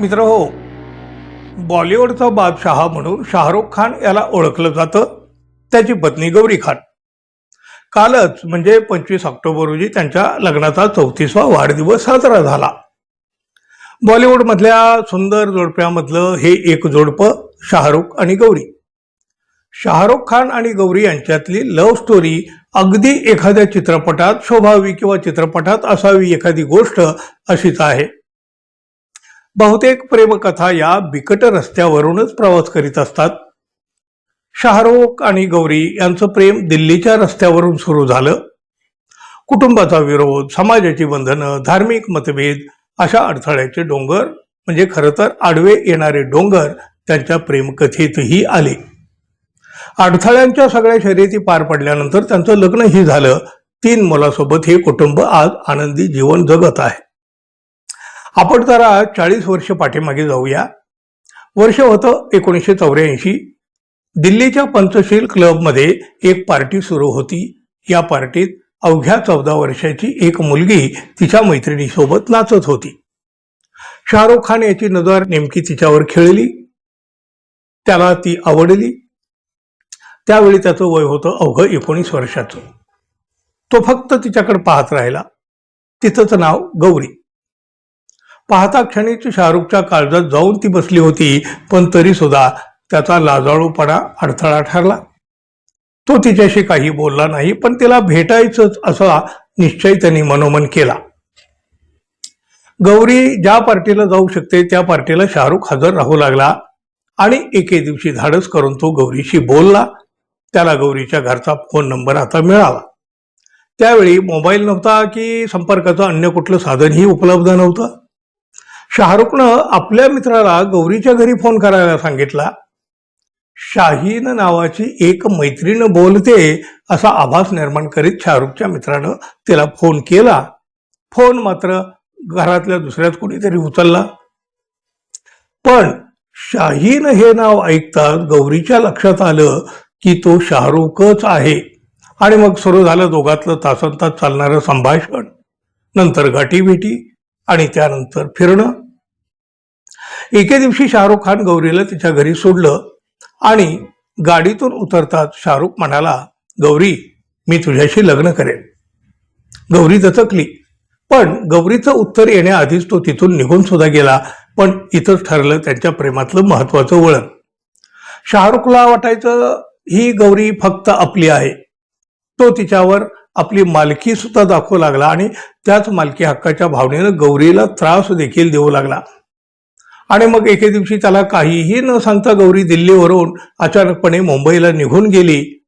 मित्र हो. बॉलिवूडचा बादशहा म्हणून शाहरुख खान याला ओळखलं जातं. त्याची पत्नी गौरी खान. कालच म्हणजे पंचवीस ऑक्टोबर रोजी त्यांच्या लग्नाचा चौतीसवा वाढदिवस साजरा झाला. बॉलिवूडमधल्या सुंदर जोडप्यामधलं हे एक जोडपं शाहरुख आणि गौरी. शाहरुख खान आणि गौरी यांच्यातली लव्ह स्टोरी अगदी एखाद्या चित्रपटात शोभावी किंवा चित्रपटात असावी एखादी गोष्ट अशीच आहे. बहुतेक प्रेमकथा या बिकट रस्त्यावरूनच प्रवास करीत असतात. शाहरुख आणि गौरी यांचं प्रेम दिल्लीच्या रस्त्यावरून सुरू झालं. कुटुंबाचा विरोध समाजाची बंधनं धार्मिक मतभेद अशा अडथळ्याचे डोंगर म्हणजे खरं तर आडवे येणारे डोंगर त्यांच्या प्रेमकथेतही आले. अडथळ्यांच्या सगळ्या शर्यती पार पडल्यानंतर त्यांचं लग्नही झालं. तीन मुलासोबत हे कुटुंब आज आनंदी जीवन जगत आहे. आपण जरा चाळीस वर्ष पाठीमागे जाऊया. वर्ष होतं एकोणीसशे चौऱ्याऐंशी. दिल्लीच्या पंचशील क्लबमध्ये एक पार्टी सुरू होती. या पार्टीत अवघ्या चौदा वर्षाची एक मुलगी तिच्या मैत्रिणीसोबत नाचत होती. शाहरुख खान याची नजर नेमकी तिच्यावर खेळली. त्याला ती आवडली. त्यावेळी त्याचं वय होतं अवघं एकोणीस वर्षाचं. तो फक्त तिच्याकडे पाहत राहिला. तिचंच नाव गौरी. पाहता क्षणीच शाहरुखच्या काळजात जाऊन ती बसली होती पण तरी सुद्धा त्याचा लाजाळूपणा अडथळा ठरला. तो तिच्याशी काही बोलला नाही पण तिला भेटायचंच असा निश्चय त्यांनी मनोमन केला. गौरी ज्या पार्टीला जाऊ शकते त्या पार्टीला शाहरुख हजर राहू लागला आणि एके दिवशी धाडस करून तो गौरीशी बोलला. त्याला गौरीच्या घरचा फोन नंबर आता मिळाला. त्यावेळी मोबाईल नव्हता की संपर्काचं अन्य कुठलं साधनही उपलब्ध नव्हतं. शाहरुखनं आपल्या मित्राला गौरीच्या घरी फोन करायला सांगितला. शाहीन नावाची एक मैत्रीण बोलते असा आभास निर्माण करीत शाहरुखच्या मित्रानं तिला फोन केला. फोन मात्र घरातल्या दुसऱ्याच कोणीतरी उचलला. पण शाहीन हे नाव ऐकताच गौरीच्या लक्षात आलं की तो शाहरुखच आहे. आणि मग सुरू झालं दोघातलं तासन तास चालणारं संभाषण. नंतर गाठीभेटी आणि त्यानंतर फिरणं. एके दिवशी शाहरुख खान गौरीला तिच्या घरी सोडलं आणि गाडीतून उतरताच शाहरुख म्हणाला गौरी मी तुझ्याशी लग्न करेन. गौरी दचकली. पण गौरीचं उत्तर येण्याआधीच तो तिथून निघून सुद्धा गेला पण इथंच ठरलं त्यांच्या प्रेमातलं महत्वाचं वळण. शाहरुखला वाटायचं ही गौरी फक्त आपली आहे. तो तिच्यावर आपली मालकी सुद्धा दाखवू लागला आणि त्याच मालकी हक्काच्या भावनेनं गौरीला त्रास देखील देऊ लागला. आणि मग एके दिवशी त्याला काहीही न सांगता गौरी दिल्लीवरून अचानकपणे मुंबईला निघून गेली.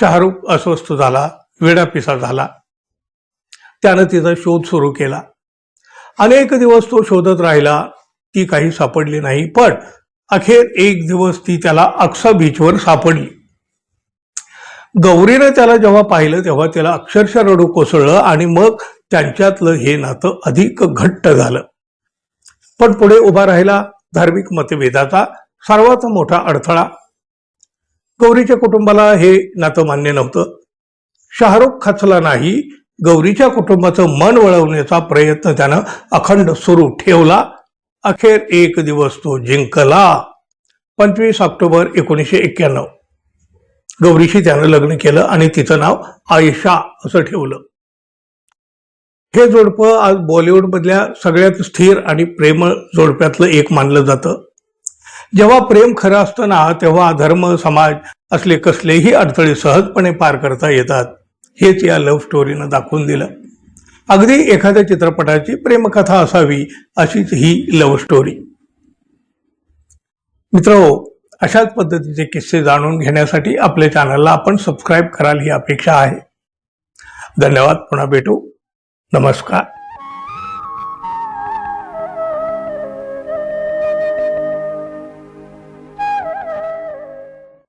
शाहरुख अस्वस्थ झाला वेडापिसा झाला. त्यानं तिचा शोध सुरू केला. अनेक दिवस तो शोधत राहिला ती काही सापडली नाही पण अखेर एक दिवस ती त्याला अक्सा बीचवर सापडली. गौरीनं त्याला जेव्हा पाहिलं तेव्हा त्याला अक्षरशः रडू कोसळलं आणि मग त्यांच्यातलं हे नातं अधिक घट्ट झालं. पण पुढे उभा राहिला धार्मिक मतभेदाचा सर्वात मोठा अडथळा. गौरीच्या कुटुंबाला हे नातं मान्य नव्हतं. शाहरुख खचला नाही गौरीच्या कुटुंबाचं मन वळवण्याचा प्रयत्न त्यानं अखंड सुरू ठेवला. अखेर एक दिवस तो जिंकला. पंचवीस ऑक्टोबर एकोणीसशे एक्क्याण्णव. गौरीशी त्यानं लग्न केलं आणि तिचं नाव आयशा असं ठेवलं. हे जोडपं आज बॉलिवूडमधल्या सगळ्यात स्थिर आणि प्रेमळ जोडप्यातलं एक मानलं जातं. जेव्हा प्रेम खरं असतं ना तेव्हा धर्म समाज असले कसलेही अडथळे सहजपणे पार करता येतात. हेच या लव्ह स्टोरीनं दाखवून दिलं. अगदी एखाद्या चित्रपटाची प्रेमकथा असावी अशीच ही लव्ह स्टोरी मित्र अशाच पद्धतीचे किस्से जाणून घेण्यासाठी आपल्या चॅनलला आपण सबस्क्राईब कराल ही अपेक्षा आहे. धन्यवाद पुन्हा भेटू. नमस्कार